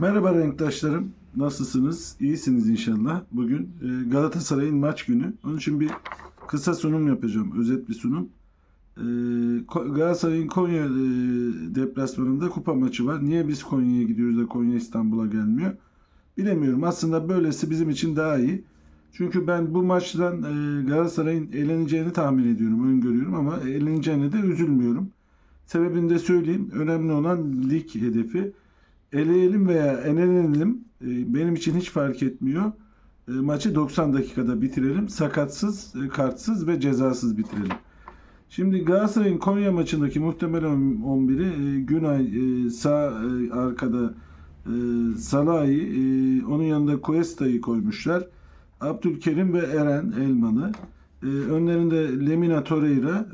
Merhaba renktaşlarım. Nasılsınız? İyisiniz inşallah. Bugün e, Galatasaray'ın maç günü. Onun için bir kısa sunum yapacağım. Özet bir sunum. E, Galatasaray'ın Konya e, deplasmanında kupa maçı var. Niye biz Konya'ya gidiyoruz da Konya İstanbul'a gelmiyor? Bilemiyorum. Aslında böylesi bizim için daha iyi. Çünkü ben bu maçtan Galatasaray'ın eleneceğini tahmin ediyorum, öngörüyorum ama eleneceğine de üzülmüyorum. Sebebini de söyleyeyim. Önemli olan lig hedefi. Eleyelim veya elenelim e, benim için hiç fark etmiyor. E, Maçı 90 dakikada bitirelim. Sakatsız, e, kartsız ve cezasız bitirelim. Şimdi Galatasaray'ın Konya maçındaki muhtemel 11'i e, Günay sağ arkada Salah'ı, e, onun yanında Cuesta'yı koymuşlar. Abdülkerim ve Eren Elmalı. Önlerinde Lemina Torreira,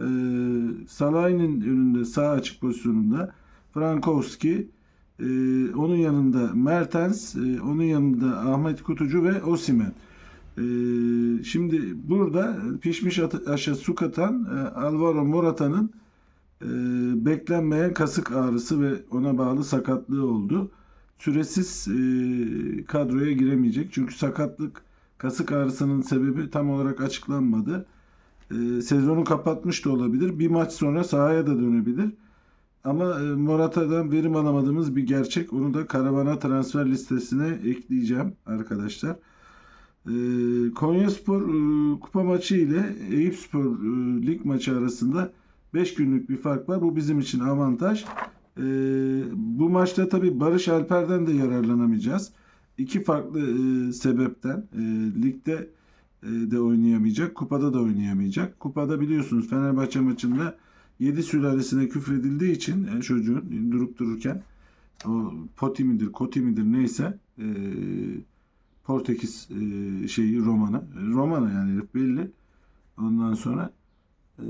Salah'ın önünde sağ açık pozisyonunda Frankowski, e, onun yanında Mertens, e, onun yanında Ahmet Kutucu ve Osimen. E, şimdi burada pişmiş aşa su katan e, Alvaro Morata'nın e, beklenmeyen kasık ağrısı ve ona bağlı sakatlığı oldu. Süresiz e, kadroya giremeyecek. Çünkü sakatlık kasık ağrısının sebebi tam olarak açıklanmadı. E, sezonu kapatmış da olabilir. Bir maç sonra sahaya da dönebilir. Ama e, Morata'dan verim alamadığımız bir gerçek. Onu da karavana transfer listesine ekleyeceğim arkadaşlar. E, Konyaspor e, kupa maçı ile Eyüpspor e, lig maçı arasında 5 günlük bir fark var. Bu bizim için avantaj. Bu maçta tabii Barış Alper'den de yararlanamayacağız. İki farklı sebepten ligde de oynayamayacak, kupada da oynayamayacak. Kupada biliyorsunuz Fenerbahçe maçında 7 sülalesine küfredildiği için e, çocuğun durup dururken o poti midir, koti midir neyse e, Portekiz e, şeyi romanı. Romanı yani belli. Ondan sonra e,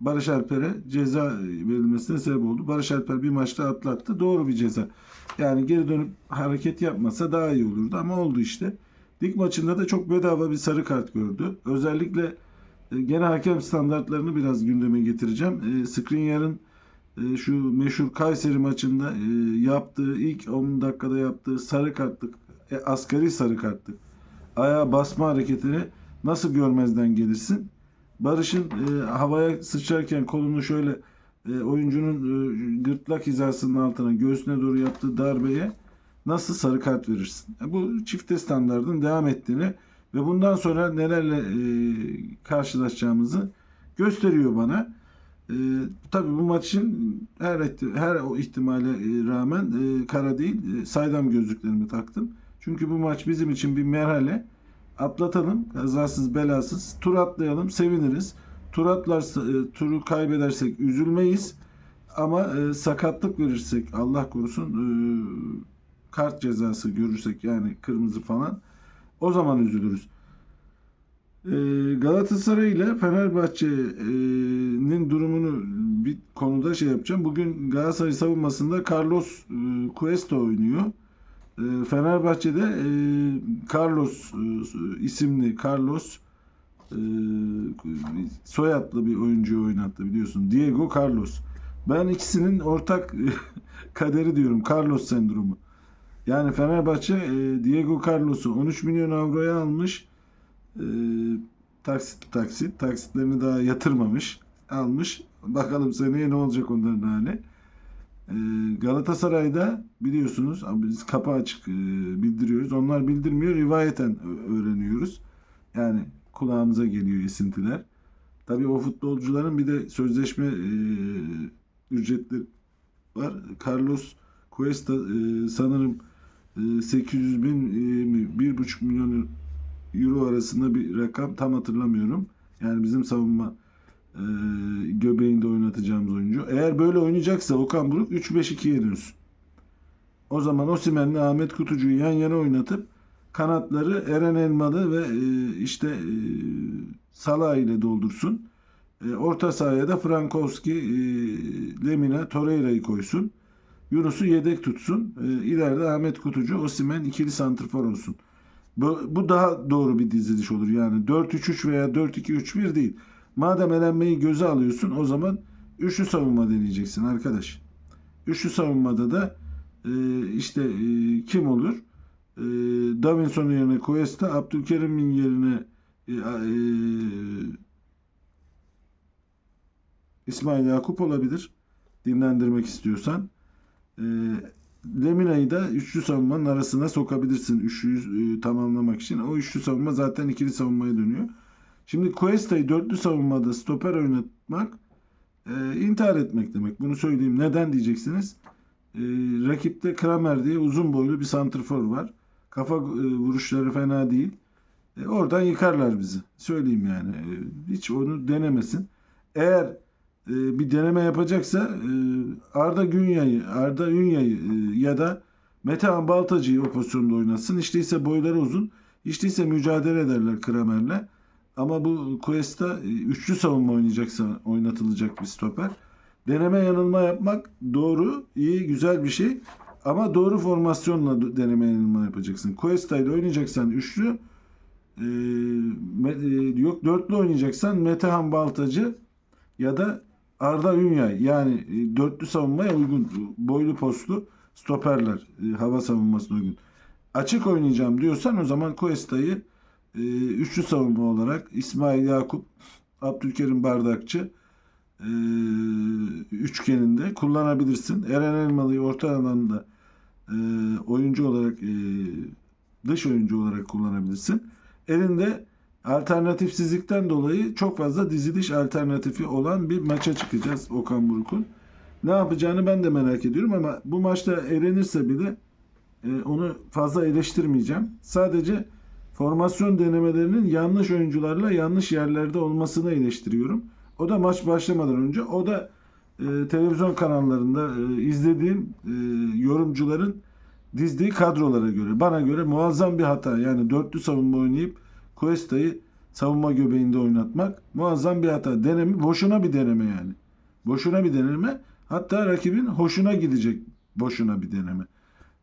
Barış Alper'e ceza verilmesine sebep oldu. Barış Alper bir maçta atlattı. Doğru bir ceza. Yani geri dönüp hareket yapmasa daha iyi olurdu ama oldu işte. Lig maçında da çok bedava bir sarı kart gördü. Özellikle e, gene hakem standartlarını biraz gündeme getireceğim. E, Skriniar'ın e, şu meşhur Kayseri maçında e, yaptığı ilk 10 dakikada yaptığı sarı kartlık e, asgari sarı kartlık ayağa basma hareketini nasıl görmezden gelirsin? Barış'ın e, havaya sıçrarken kolunu şöyle e, oyuncunun e, gırtlak hizasının altına göğsüne doğru yaptığı darbeye nasıl sarı kart verirsin? E, bu çifte standardın devam ettiğini ve bundan sonra nelerle e, karşılaşacağımızı gösteriyor bana. E, tabii bu maçın her her o ihtimale e, rağmen e, kara değil e, saydam gözlüklerimi taktım. Çünkü bu maç bizim için bir merhale. Atlatalım kazasız belasız. Tur atlayalım seviniriz. Tur atlarsa, e, turu kaybedersek üzülmeyiz. Ama e, sakatlık verirsek Allah korusun e, kart cezası görürsek yani kırmızı falan o zaman üzülürüz. E, Galatasaray ile Fenerbahçe'nin durumunu bir konuda şey yapacağım. Bugün Galatasaray savunmasında Carlos e, Cuesta oynuyor. E, Fenerbahçe'de e, Carlos e, isimli Carlos e, soyadlı bir oyuncuyu oynattı biliyorsun. Diego Carlos. Ben ikisinin ortak kaderi diyorum. Carlos sendromu. Yani Fenerbahçe e, Diego Carlos'u 13 milyon avroya almış. E, taksit taksit. Taksitlerini daha yatırmamış. Almış. Bakalım seneye ne olacak onların hali. E, Galatasaray'da biliyorsunuz biz kapı açık bildiriyoruz. Onlar bildirmiyor. Rivayeten öğreniyoruz. Yani kulağımıza geliyor esintiler. Tabii o futbolcuların bir de sözleşme ücretleri var. Carlos Cuesta e, sanırım 800 bin e, mi, 1,5 milyon euro arasında bir rakam tam hatırlamıyorum. Yani bizim savunma e, göbeğinde oynatacağımız oyuncu. Eğer böyle oynayacaksa Okan Buruk 3-5-2'ye dönsün. O zaman Osimhen'le Ahmet Kutucu'yu yan yana oynatıp kanatları Eren Elmalı ve e, işte e, Salah ile doldursun. E, orta sahaya da Frankowski, e, Lemina, Torreira'yı koysun. Yunus'u yedek tutsun. E, Ahmet Kutucu, Osimhen ikili santrfor olsun. Bu, bu daha doğru bir diziliş olur. Yani 4-3-3 veya 4-2-3-1 değil. Madem elenmeyi göze alıyorsun o zaman üçlü savunma deneyeceksin arkadaş. Üçlü savunmada da e, işte e, kim olur? E, Davinson'un yerine Cuesta, Abdülkerim'in yerine e, e, İsmail Yakup olabilir. Dinlendirmek istiyorsan. E, Lemina'yı da üçlü savunmanın arasına sokabilirsin. Üçlüyü e, tamamlamak için. O üçlü savunma zaten ikili savunmaya dönüyor. Şimdi Cuesta'yı dörtlü savunmada stoper oynatmak e, intihar etmek demek. Bunu söyleyeyim. Neden diyeceksiniz? E, rakipte Kramer diye uzun boylu bir santrfor var. Kafa e, vuruşları fena değil. E, oradan yıkarlar bizi. Söyleyeyim yani. E, hiç onu denemesin. Eğer e, bir deneme yapacaksa e, Arda Günya'yı, Arda Ünya'yı e, ya da Metehan Baltacı'yı o pozisyonda oynasın. İşte ise boyları uzun. İşte ise mücadele ederler Kramer'le. Ama bu Cuesta üçlü savunma oynayacaksa oynatılacak bir stoper. Deneme yanılma yapmak doğru, iyi, güzel bir şey. Ama doğru formasyonla deneme yanılma yapacaksın. Cuesta ile oynayacaksan üçlü, e, yok dörtlü oynayacaksan Metehan Baltacı ya da Arda Ünyay yani e, dörtlü savunmaya uygun boylu postlu stoperler e, hava savunmasına uygun. Açık oynayacağım diyorsan o zaman Cuesta'yı e, üçlü savunma olarak İsmail Yakup, Abdülkerim Bardakçı e, üçgeninde kullanabilirsin. Eren Elmalı'yı orta alanda e, oyuncu olarak e, dış oyuncu olarak kullanabilirsin. Elinde alternatifsizlikten dolayı çok fazla diziliş alternatifi olan bir maça çıkacağız Okan Buruk'un. Ne yapacağını ben de merak ediyorum ama bu maçta elenirse bile e, onu fazla eleştirmeyeceğim. Sadece formasyon denemelerinin yanlış oyuncularla yanlış yerlerde olmasını eleştiriyorum. O da maç başlamadan önce. O da e, televizyon kanallarında e, izlediğim e, yorumcuların dizdiği kadrolara göre. Bana göre muazzam bir hata. Yani dörtlü savunma oynayıp Cuesta'yı savunma göbeğinde oynatmak muazzam bir hata. Deneme, boşuna bir deneme yani. Boşuna bir deneme. Hatta rakibin hoşuna gidecek boşuna bir deneme.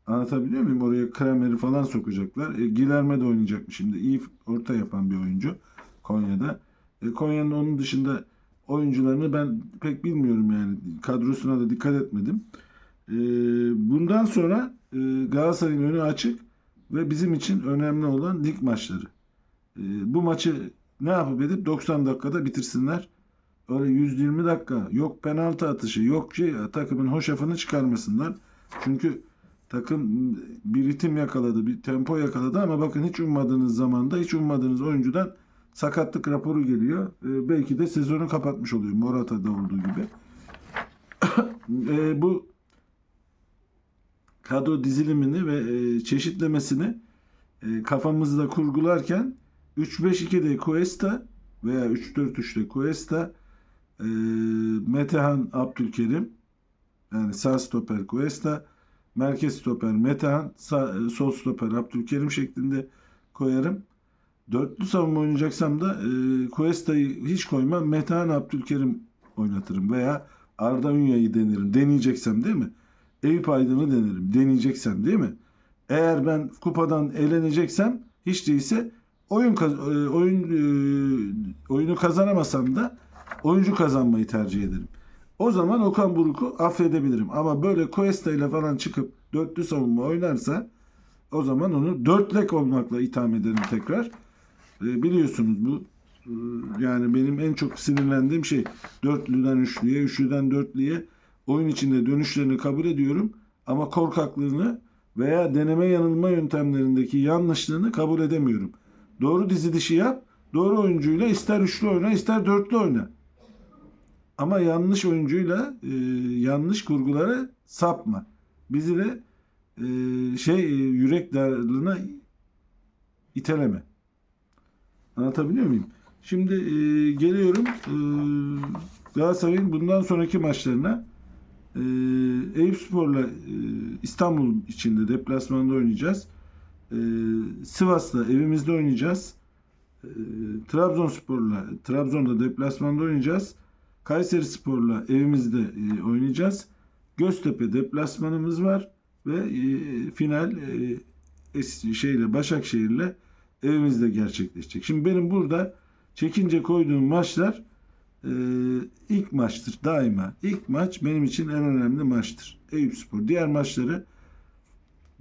Anlatabiliyor muyum? Oraya Kramer'i falan sokacaklar. E, Gilerme de oynayacakmış şimdi. İyi orta yapan bir oyuncu Konya'da. E, Konya'nın onun dışında oyuncularını ben pek bilmiyorum yani. Kadrosuna da dikkat etmedim. E, bundan sonra e, Galatasaray'ın önü açık ve bizim için önemli olan lig maçları. E, bu maçı ne yapıp edip 90 dakikada bitirsinler. Öyle 120 dakika yok penaltı atışı yok şey takımın hoşafını çıkarmasınlar. Çünkü takım bir ritim yakaladı, bir tempo yakaladı ama bakın hiç ummadığınız zamanda hiç ummadığınız oyuncudan sakatlık raporu geliyor. E, belki de sezonu kapatmış oluyor Morata'da olduğu gibi. E, bu kadro dizilimini ve e, çeşitlemesini e, kafamızda kurgularken 3-5-2'de Cuesta veya 3-4-3'te Cuesta e, Metehan Abdülkerim yani sağ stoper Cuesta merkez stoper Metehan sağ, sol stoper Abdülkerim şeklinde koyarım. Dörtlü savunma oynayacaksam da e, Cuesta'yı hiç koymam. Metehan Abdülkerim oynatırım veya Arda Ünya'yı denerim. Deneyeceksem değil mi? Eyüp Aydın'ı denerim. Deneyeceksem değil mi? Eğer ben kupadan eleneceksem hiç değilse oyun e, oyun e, oyunu kazanamasam da oyuncu kazanmayı tercih ederim. O zaman Okan Buruk'u affedebilirim. Ama böyle Cuesta ile falan çıkıp dörtlü savunma oynarsa o zaman onu dörtlek olmakla itham ederim tekrar. E, biliyorsunuz bu e, yani benim en çok sinirlendiğim şey dörtlüden üçlüye, üçlüden dörtlüye oyun içinde dönüşlerini kabul ediyorum ama korkaklığını veya deneme yanılma yöntemlerindeki yanlışlığını kabul edemiyorum. Doğru dizilişi yap, doğru oyuncuyla ister üçlü oyna ister dörtlü oyna. Ama yanlış oyuncuyla e, yanlış kurgulara sapma. Bizi de e, şey e, yürek darlığına iteleme. Anlatabiliyor muyum? Şimdi e, geliyorum e, Galatasaray'ın bundan sonraki maçlarına. E, Eyüpspor'la e, İstanbul içinde deplasmanda oynayacağız. E, Sivas'la evimizde oynayacağız. E, Trabzonspor'la Trabzon'da deplasmanda oynayacağız. Kayseri Spor'la evimizde e, oynayacağız. Göztepe deplasmanımız var ve e, final e, şeyle Başakşehir'le evimizde gerçekleşecek. Şimdi benim burada çekince koyduğum maçlar ilk maçtır daima. İlk maç benim için en önemli maçtır. Eyüpspor. Diğer maçları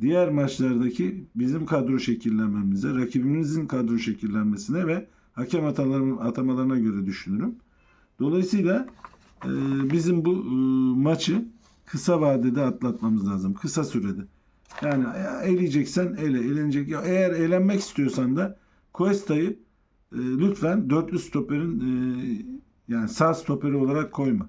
diğer maçlardaki bizim kadro şekillenmemize, rakibimizin kadro şekillenmesine ve hakem atamalarına göre düşünürüm. Dolayısıyla e, bizim bu e, maçı kısa vadede atlatmamız lazım. Kısa sürede. Yani ya eleyeceksen ele, elenecek. Ya eğer eğlenmek istiyorsan da Cuesta'yı e, lütfen dörtlü stoperin e, yani sağ stoperi olarak koyma.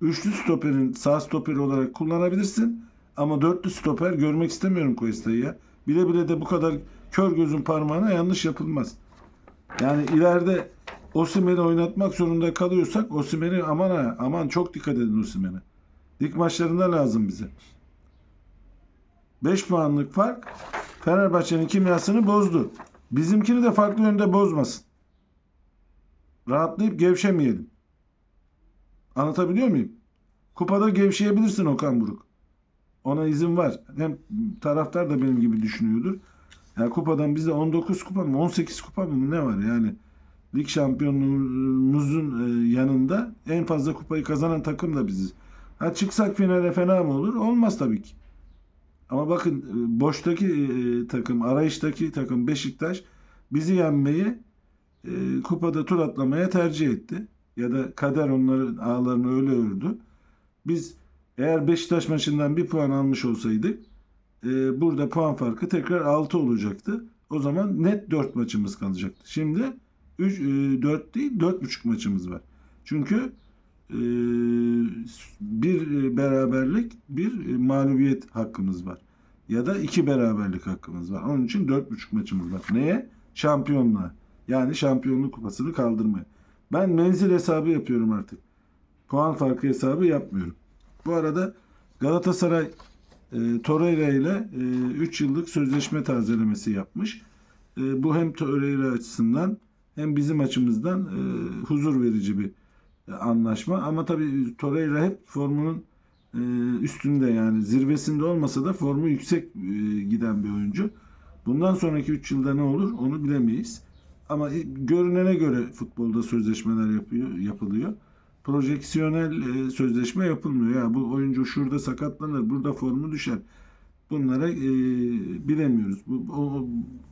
Üçlü stoperin sağ stoperi olarak kullanabilirsin. Ama dörtlü stoper görmek istemiyorum Cuesta'yı ya. Bile bile de bu kadar kör gözün parmağına yanlış yapılmaz. Yani ileride Osimhen'i oynatmak zorunda kalıyorsak Osimhen'i aman ha, aman çok dikkat edin Osimhen'e. Lig maçlarında lazım bize. 5 puanlık fark Fenerbahçe'nin kimyasını bozdu. Bizimkini de farklı yönde bozmasın. Rahatlayıp gevşemeyelim. Anlatabiliyor muyum? Kupada gevşeyebilirsin Okan Buruk. Ona izin var. Hem taraftar da benim gibi düşünüyordur. Ya kupadan bizde 19 kupa mı 18 kupa mı ne var yani? Lig şampiyonluğumuzun e, yanında en fazla kupayı kazanan takım da biziz. Ha çıksak finale fena mı olur? Olmaz tabii ki. Ama bakın e, boştaki e, takım, arayıştaki takım Beşiktaş bizi yenmeyi kupada tur atlamaya tercih etti. Ya da kader onların ağlarını öyle ördü. Biz eğer Beşiktaş maçından bir puan almış olsaydık e, burada puan farkı tekrar 6 olacaktı. O zaman net 4 maçımız kalacaktı. Şimdi 3, 4 değil 4,5 maçımız var. Çünkü e, bir beraberlik bir mağlubiyet hakkımız var. Ya da iki beraberlik hakkımız var. Onun için 4,5 maçımız var. Neye? Şampiyonluğa. Yani şampiyonluk kupasını kaldırmaya. Ben menzil hesabı yapıyorum artık. Puan farkı hesabı yapmıyorum. Bu arada Galatasaray e, Torreira ile 3 yıllık sözleşme tazelemesi yapmış. E, bu hem Torreira açısından hem bizim açımızdan e, huzur verici bir e, anlaşma. Ama tabii Torreira hep formunun e, üstünde yani zirvesinde olmasa da formu yüksek e, giden bir oyuncu. Bundan sonraki 3 yılda ne olur onu bilemeyiz. Ama e, görünene göre futbolda sözleşmeler yapıyor, yapılıyor. Projeksiyonel e, sözleşme yapılmıyor. Ya bu oyuncu şurada sakatlanır, burada formu düşer. Bunlara e, bilemiyoruz. Bu, o,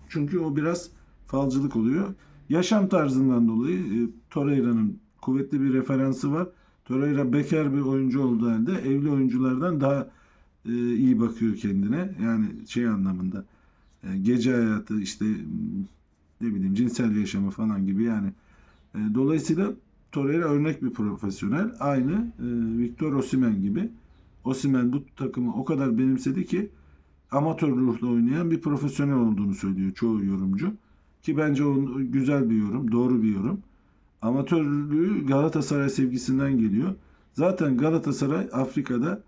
çünkü o biraz falcılık oluyor. Yaşam tarzından dolayı e, Torreira'nın kuvvetli bir referansı var. Torreira bekar bir oyuncu olduğu halde evli oyunculardan daha e, iyi bakıyor kendine. Yani şey anlamında e, gece hayatı işte ne bileyim cinsel yaşamı falan gibi yani. E, dolayısıyla Torreira örnek bir profesyonel. Aynı e, Victor Osimhen gibi. Osimhen bu takımı o kadar benimsedi ki amatör ruhla oynayan bir profesyonel olduğunu söylüyor çoğu yorumcu. Ki bence o güzel bir yorum, doğru bir yorum. Amatörlüğü Galatasaray sevgisinden geliyor. Zaten Galatasaray Afrika'da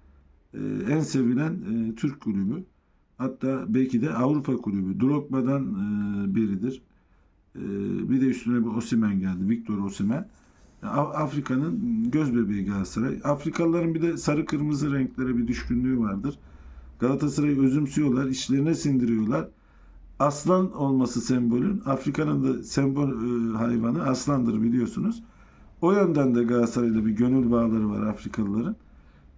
e, en sevilen e, Türk kulübü. Hatta belki de Avrupa kulübü. Drogba'dan e, biridir. E, bir de üstüne bir Osimen geldi. Victor Osimen. Afrika'nın göz bebeği Galatasaray. Afrikalıların bir de sarı kırmızı renklere bir düşkünlüğü vardır. Galatasaray'ı özümsüyorlar, işlerine sindiriyorlar. Aslan olması sembolün, Afrika'nın da sembol e, hayvanı aslandır biliyorsunuz. O yönden de Galatasaray'la bir gönül bağları var Afrikalıların.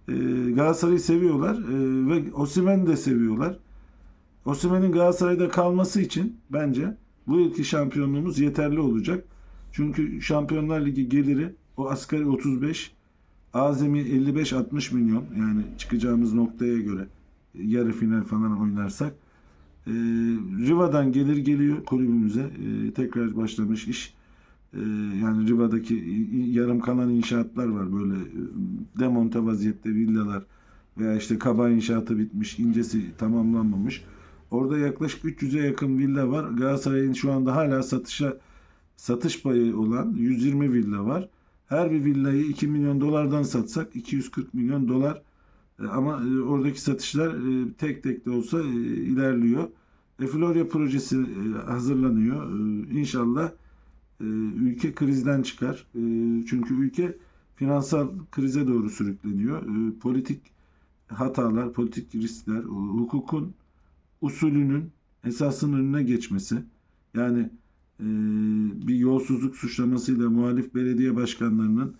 E, Galatasaray'ı seviyorlar e, ve Osimhen'i de seviyorlar. Osimhen'in Galatasaray'da kalması için bence bu yılki şampiyonluğumuz yeterli olacak. Çünkü Şampiyonlar Ligi geliri o asgari 35, azami 55-60 milyon yani çıkacağımız noktaya göre yarı final falan oynarsak. E, Riva'dan gelir geliyor kulübümüze. E, tekrar başlamış iş. E, yani Riva'daki yarım kalan inşaatlar var böyle e, demonte vaziyette villalar veya işte kaba inşaatı bitmiş, incesi tamamlanmamış. Orada yaklaşık 300'e yakın villa var. Galatasaray'ın şu anda hala satışa satış payı olan 120 villa var. Her bir villayı 2 milyon dolardan satsak 240 milyon dolar e, ama e, oradaki satışlar e, tek tek de olsa ilerliyor. E, projesi hazırlanıyor. İnşallah ülke krizden çıkar. Çünkü ülke finansal krize doğru sürükleniyor. Politik hatalar, politik riskler, hukukun usulünün esasının önüne geçmesi. Yani bir yolsuzluk suçlamasıyla muhalif belediye başkanlarının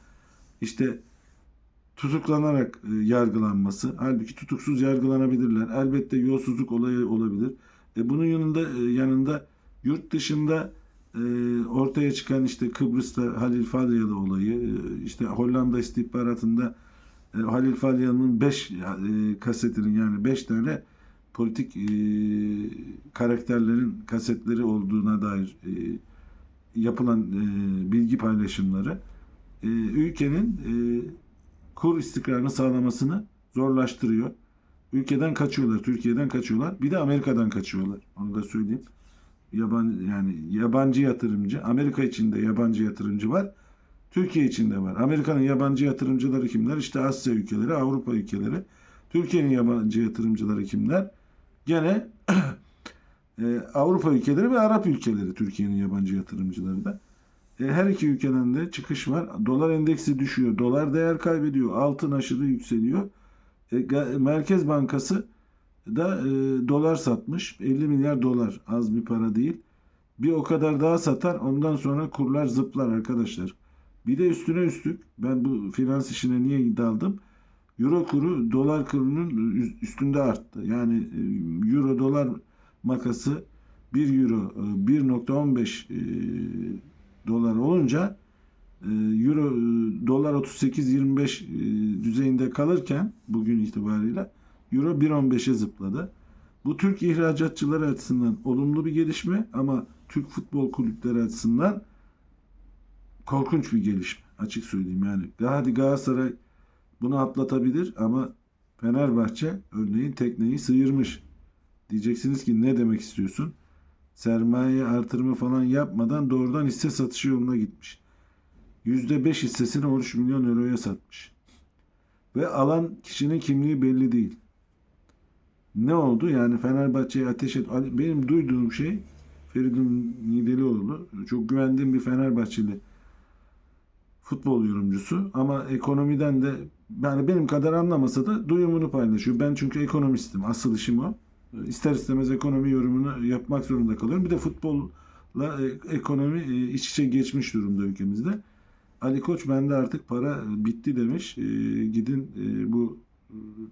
işte tutuklanarak e, yargılanması. Halbuki tutuksuz yargılanabilirler. Elbette yolsuzluk olayı olabilir. E, bunun yanında e, yanında yurt dışında e, ortaya çıkan işte Kıbrıs'ta Halil Falyalı olayı, işte Hollanda istihbaratında Halil Falyalı'nın 5 kasetinin yani 5 tane politik e, karakterlerin kasetleri olduğuna dair e, yapılan e, bilgi paylaşımları e, ülkenin e, kur istikrarını sağlamasını zorlaştırıyor. Ülkeden kaçıyorlar, Türkiye'den kaçıyorlar. Bir de Amerika'dan kaçıyorlar. Onu da söyleyeyim. Yabancı yani yabancı yatırımcı, Amerika içinde yabancı yatırımcı var. Türkiye içinde var. Amerika'nın yabancı yatırımcıları kimler? İşte Asya ülkeleri, Avrupa ülkeleri. Türkiye'nin yabancı yatırımcıları kimler? Gene e, Avrupa ülkeleri ve Arap ülkeleri Türkiye'nin yabancı yatırımcıları da. E, her iki ülkeden de çıkış var. Dolar endeksi düşüyor. Dolar değer kaybediyor. Altın aşırı yükseliyor. E, Merkez Bankası da e, dolar satmış. 50 milyar dolar. Az bir para değil. Bir o kadar daha satar. Ondan sonra kurlar zıplar arkadaşlar. Bir de üstüne üstlük ben bu finans işine niye daldım? Euro kuru dolar kurunun üstünde arttı. Yani e, euro dolar makası 1 euro e, 1.15 e, dolar olunca e, euro e, dolar 38-25 e, düzeyinde kalırken bugün itibariyle euro 1.15'e zıpladı. Bu Türk ihracatçıları açısından olumlu bir gelişme ama Türk futbol kulüpleri açısından korkunç bir gelişme. Açık söyleyeyim yani. Hadi Galatasaray bunu atlatabilir ama Fenerbahçe örneğin tekneyi sıyırmış. Diyeceksiniz ki ne demek istiyorsun? Sermaye artırımı falan yapmadan doğrudan hisse satışı yoluna gitmiş. %5 hissesini 13 milyon euroya satmış. Ve alan kişinin kimliği belli değil. Ne oldu? Yani Fenerbahçe'ye ateş et. Benim duyduğum şey Feridun Nidelioğlu çok güvendiğim bir Fenerbahçeli futbol yorumcusu ama ekonomiden de yani benim kadar anlamasa da duyumunu paylaşıyor. Ben çünkü ekonomistim. Asıl işim o. İster istemez ekonomi yorumunu yapmak zorunda kalıyorum. Bir de futbolla e, ekonomi e, iç içe geçmiş durumda ülkemizde. Ali Koç bende artık para bitti demiş. E, gidin bu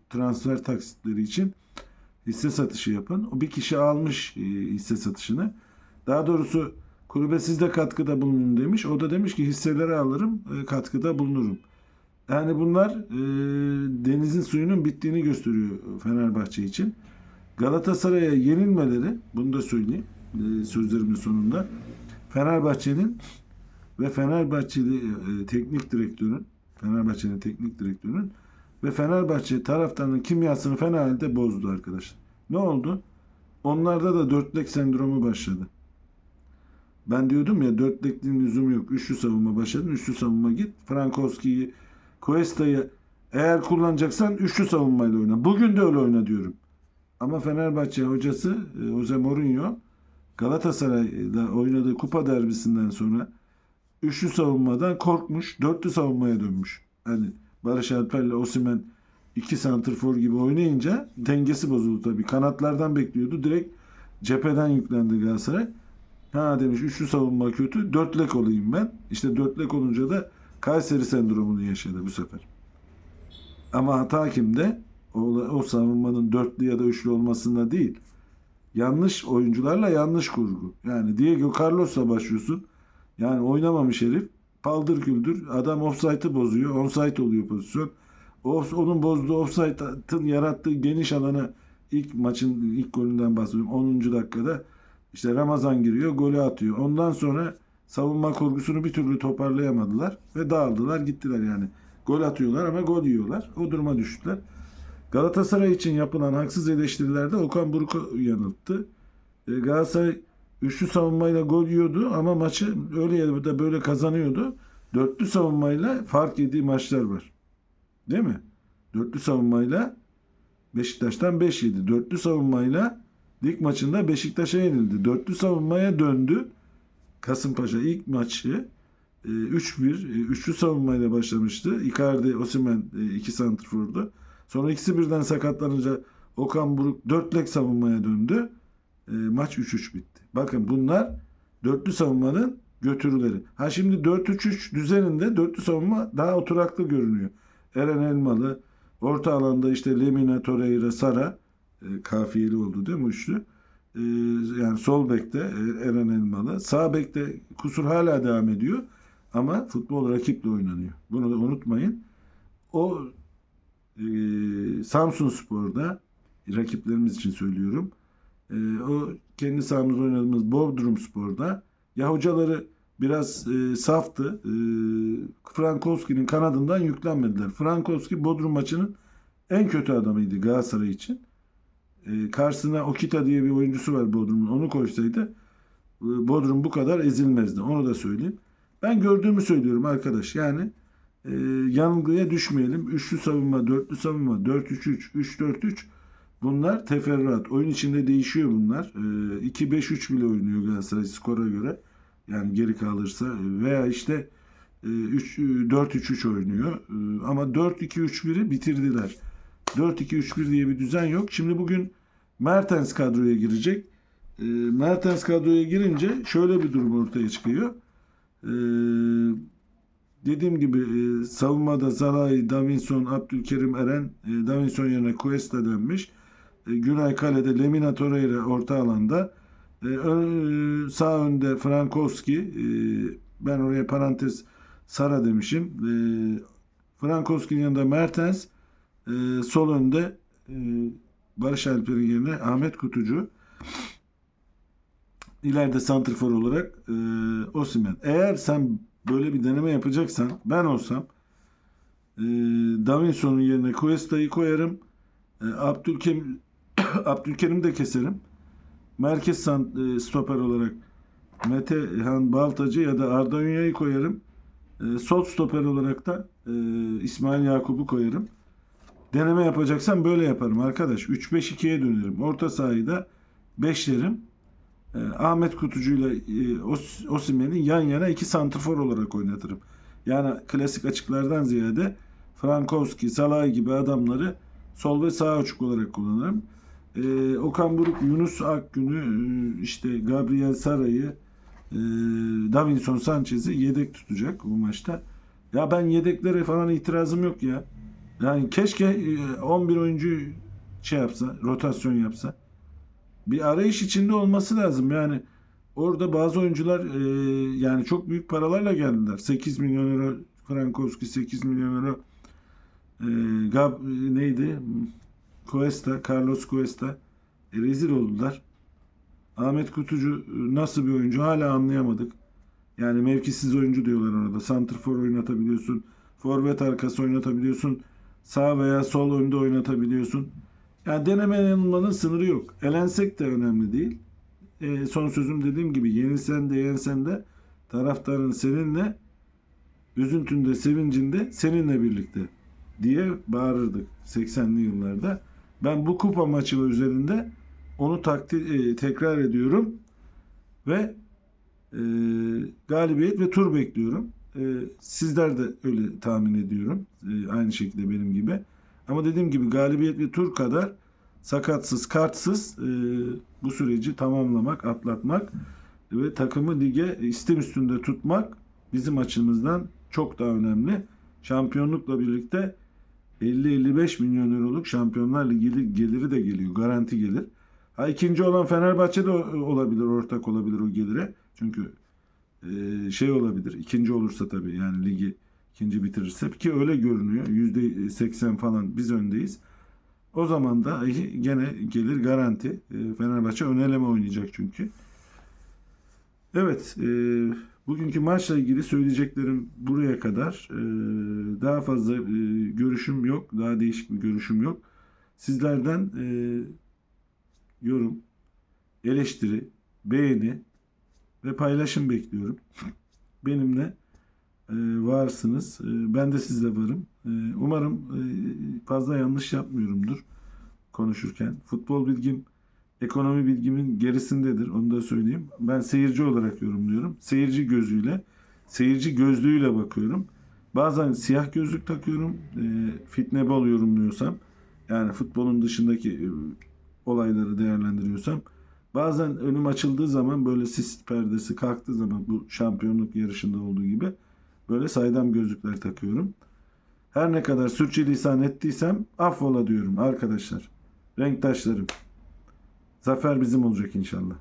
transfer taksitleri için hisse satışı yapın. O bir kişi almış hisse satışını. Daha doğrusu kulübe siz de katkıda bulunun demiş. O da demiş ki hisseleri alırım, e, katkıda bulunurum. Yani bunlar e, denizin suyunun bittiğini gösteriyor Fenerbahçe için. Galatasaray'a yenilmeleri, bunu da söyleyeyim e, sözlerimin sonunda. Fenerbahçe'nin ve Fenerbahçeli e, teknik direktörün, Fenerbahçe'nin teknik direktörünün ve Fenerbahçe taraftarının kimyasını fena halde bozdu arkadaşlar. Ne oldu? Onlarda da dörtlek sendromu başladı. Ben diyordum ya dörtlekliğin lüzumu yok. Üçlü savunma başladın. Üçlü savunma git. Frankowski'yi, Cuesta'yı eğer kullanacaksan üçlü savunmayla oyna. Bugün de öyle oyna diyorum. Ama Fenerbahçe hocası e, Jose Mourinho Galatasaray'da oynadığı kupa derbisinden sonra üçlü savunmadan korkmuş. Dörtlü savunmaya dönmüş. Hani Barış Alper'le Osimhen iki santrfor gibi oynayınca dengesi bozuldu tabii. Kanatlardan bekliyordu. Direkt cepheden yüklendi Galatasaray. Ha demiş üçlü savunma kötü. Dörtlek olayım ben. İşte dörtlek olunca da Kayseri sendromunu yaşadı bu sefer. Ama hata kimde? O, o savunmanın dörtlü ya da üçlü olmasında değil. Yanlış oyuncularla yanlış kurgu. Yani Diego Carlos'la başlıyorsun. Yani oynamamış herif. Paldır küldür. Adam offside'ı bozuyor. Onside oluyor pozisyon. O, onun bozduğu offside'ın yarattığı geniş alana ilk maçın ilk golünden bahsediyorum. 10. dakikada işte Ramazan giriyor, golü atıyor. Ondan sonra savunma kurgusunu bir türlü toparlayamadılar ve dağıldılar, gittiler yani. Gol atıyorlar ama gol yiyorlar. O duruma düştüler. Galatasaray için yapılan haksız eleştirilerde Okan Buruk'u yanılttı. E, Galatasaray üçlü savunmayla gol yiyordu ama maçı öyle ya da böyle kazanıyordu. Dörtlü savunmayla fark yediği maçlar var. Değil mi? Dörtlü savunmayla Beşiktaş'tan 5 yedi. Dörtlü savunmayla lig maçında Beşiktaş'a yenildi. Dörtlü savunmaya döndü. Kasımpaşa ilk maçı e, 3-1 e, üçlü savunmayla başlamıştı. Icardi, Osimhen e, iki santrfordu. Sonra ikisi birden sakatlanınca Okan Buruk dörtlek savunmaya döndü. E, maç 3-3 bitti. Bakın bunlar dörtlü savunmanın götürüleri. Ha şimdi 4-3-3 düzeninde dörtlü savunma daha oturaklı görünüyor. Eren Elmalı. Orta alanda işte Lemina, Torreira, Sara. E, kafiyeli oldu değil mi üçlü? E, yani sol bekte e, Eren Elmalı. Sağ bekte kusur hala devam ediyor. Ama futbol rakiple oynanıyor. Bunu da unutmayın. O e, Samsun Spor'da rakiplerimiz için söylüyorum. E, o kendi sahamızda oynadığımız Bodrum Spor'da ya hocaları biraz e, saftı. E, Frankowski'nin kanadından yüklenmediler. Frankowski Bodrum maçının en kötü adamıydı Galatasaray için. E, karşısına Okita diye bir oyuncusu var Bodrum'un. Onu koysaydı e, Bodrum bu kadar ezilmezdi. Onu da söyleyeyim. Ben gördüğümü söylüyorum arkadaş. Yani e, yanılgıya düşmeyelim. Üçlü savunma, dörtlü savunma, 4-3-3, 3-4-3 bunlar teferruat. Oyun içinde değişiyor bunlar. E, 2-5-3 bile oynuyor Galatasaray skora göre. Yani geri kalırsa veya işte e, 3 4-3-3 oynuyor. E, ama 4-2-3-1'i bitirdiler. 4-2-3-1 diye bir düzen yok. Şimdi bugün Mertens kadroya girecek. E, Mertens kadroya girince şöyle bir durum ortaya çıkıyor. Ee, dediğim gibi e, savunmada Zalai, Davinson, Abdülkerim Eren, e, Davinson yerine Cuesta dönmüş. E, Günay Kale'de Lemina Torreira orta alanda. E, ön- e, sağ önde Frankowski. E, ben oraya parantez Sara demişim. E, Frankowski'nin yanında Mertens. E, sol önde e, Barış Alper'in yerine Ahmet Kutucu. İleride santrfor olarak e, Osimhen. Eğer sen böyle bir deneme yapacaksan ben olsam e, Davinson'un yerine Cuesta'yı koyarım. E, Abdülkerim Abdülkerim'i de keserim. Merkez san, e, stoper olarak Mete Han Baltacı ya da Arda Ünya'yı koyarım. E, sol stoper olarak da e, İsmail Yakup'u koyarım. Deneme yapacaksam böyle yaparım arkadaş. 3-5-2'ye dönerim. Orta sahayı da 5'lerim. E, Ahmet Kutucu ile e, Os- yan yana iki santrfor olarak oynatırım. Yani klasik açıklardan ziyade Frankowski, Salay gibi adamları sol ve sağ açık olarak kullanırım. E, Okan Buruk, Yunus Akgün'ü, e, işte Gabriel Saray'ı, e, Davinson Sanchez'i yedek tutacak bu maçta. Ya ben yedeklere falan itirazım yok ya. Yani keşke e, 11 oyuncu şey yapsa, rotasyon yapsa bir arayış içinde olması lazım. Yani orada bazı oyuncular e, yani çok büyük paralarla geldiler. 8 milyon euro Frankowski 8 milyon euro e, Gab, neydi? Cuesta, Carlos Cuesta e, rezil oldular. Ahmet Kutucu e, nasıl bir oyuncu hala anlayamadık. Yani mevkisiz oyuncu diyorlar orada. Santrfor oynatabiliyorsun. Forvet arkası oynatabiliyorsun. Sağ veya sol önde oynatabiliyorsun. Yani deneme yanılmanın sınırı yok. Elensek de önemli değil. E, son sözüm dediğim gibi yenilsen de yensen de taraftarın seninle üzüntünde sevincinde seninle birlikte diye bağırırdık 80'li yıllarda. Ben bu kupa maçı üzerinde onu takdir, e, tekrar ediyorum ve e, galibiyet ve tur bekliyorum. E, sizler de öyle tahmin ediyorum. E, aynı şekilde benim gibi. Ama dediğim gibi galibiyet ve tur kadar sakatsız, kartsız e, bu süreci tamamlamak, atlatmak ve takımı lige istim üstünde tutmak bizim açımızdan çok daha önemli. Şampiyonlukla birlikte 50-55 milyon euroluk Şampiyonlar Ligi geliri de geliyor. Garanti gelir. Ha ikinci olan Fenerbahçe de olabilir, ortak olabilir o gelire. Çünkü şey olabilir. ikinci olursa tabii yani ligi ikinci bitirirse ki öyle görünüyor. Yüzde 80 falan biz öndeyiz. O zaman da gene gelir garanti. E, Fenerbahçe ön eleme oynayacak çünkü. Evet, e, bugünkü maçla ilgili söyleyeceklerim buraya kadar. E, daha fazla e, görüşüm yok, daha değişik bir görüşüm yok. Sizlerden e, yorum, eleştiri, beğeni ve paylaşım bekliyorum. Benimle e, varsınız. E, ben de sizle varım. E, umarım fazla yanlış yapmıyorumdur konuşurken. Futbol bilgim, ekonomi bilgimin gerisindedir. Onu da söyleyeyim. Ben seyirci olarak yorumluyorum. Seyirci gözüyle, seyirci gözlüğüyle bakıyorum. Bazen siyah gözlük takıyorum. E, fitnebol yorumluyorsam. Yani futbolun dışındaki olayları değerlendiriyorsam. Bazen önüm açıldığı zaman böyle sis perdesi kalktığı zaman bu şampiyonluk yarışında olduğu gibi böyle saydam gözlükler takıyorum. Her ne kadar sürçülisan ettiysem affola diyorum arkadaşlar. Renktaşlarım. Zafer bizim olacak inşallah.